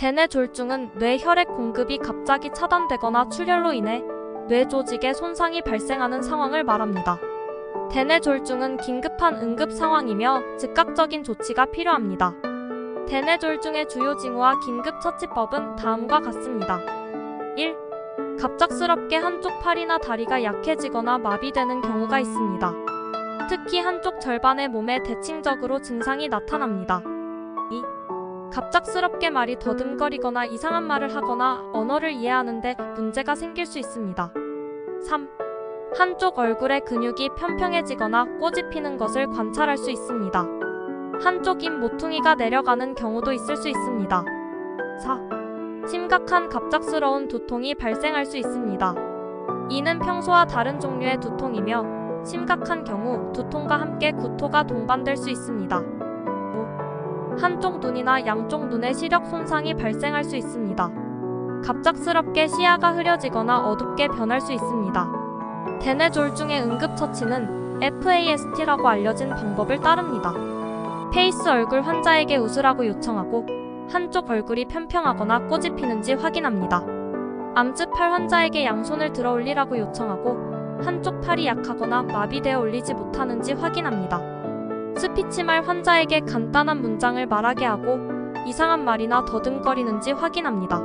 대뇌졸중은 뇌 혈액 공급이 갑자기 차단되거나 출혈로 인해 뇌 조직에 손상이 발생하는 상황을 말합니다. 대뇌졸중은 긴급한 응급 상황이며 즉각적인 조치가 필요합니다. 대뇌졸중의 주요 징후와 긴급 처치법은 다음과 같습니다. 1. 갑작스럽게 한쪽 팔이나 다리가 약해지거나 마비되는 경우가 있습니다. 특히 한쪽 절반의 몸에 대칭적으로 증상이 나타납니다. 2. 갑작스럽게 말이 더듬거리거나 이상한 말을 하거나 언어를 이해하는데 문제가 생길 수 있습니다. 3. 한쪽 얼굴의 근육이 평평해지거나 꼬집히는 것을 관찰할 수 있습니다. 한쪽 입 모퉁이가 내려가는 경우도 있을 수 있습니다. 4. 심각한 갑작스러운 두통이 발생할 수 있습니다. 이는 평소와 다른 종류의 두통이며 심각한 경우 두통과 함께 구토가 동반될 수 있습니다. 5. 한쪽 눈이나 양쪽 눈의 시력 손상이 발생할 수 있습니다. 갑작스럽게 시야가 흐려지거나 어둡게 변할 수 있습니다. 대뇌졸중의 응급처치는 FAST라고 알려진 방법을 따릅니다. 페이스 얼굴 환자에게 웃으라고 요청하고 한쪽 얼굴이 편평하거나 꼬집히는지 확인합니다. 암즈팔 환자에게 양손을 들어 올리라고 요청하고 한쪽 팔이 약하거나 마비되어 올리지 못하는지 확인합니다. 스피치말 환자에게 간단한 문장을 말하게 하고 이상한 말이나 더듬거리는지 확인합니다.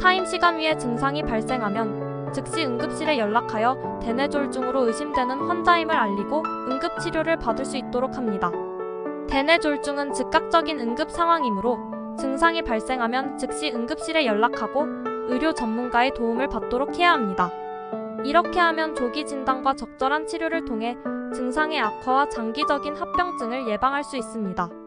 타임 시간 위에 증상이 발생하면 즉시 응급실에 연락하여 대뇌졸중으로 의심되는 환자임을 알리고 응급 치료를 받을 수 있도록 합니다. 대뇌졸중은 즉각적인 응급 상황이므로 증상이 발생하면 즉시 응급실에 연락하고 의료 전문가의 도움을 받도록 해야 합니다. 이렇게 하면 조기 진단과 적절한 치료를 통해 증상의 악화와 장기적인 합병증을 예방할 수 있습니다.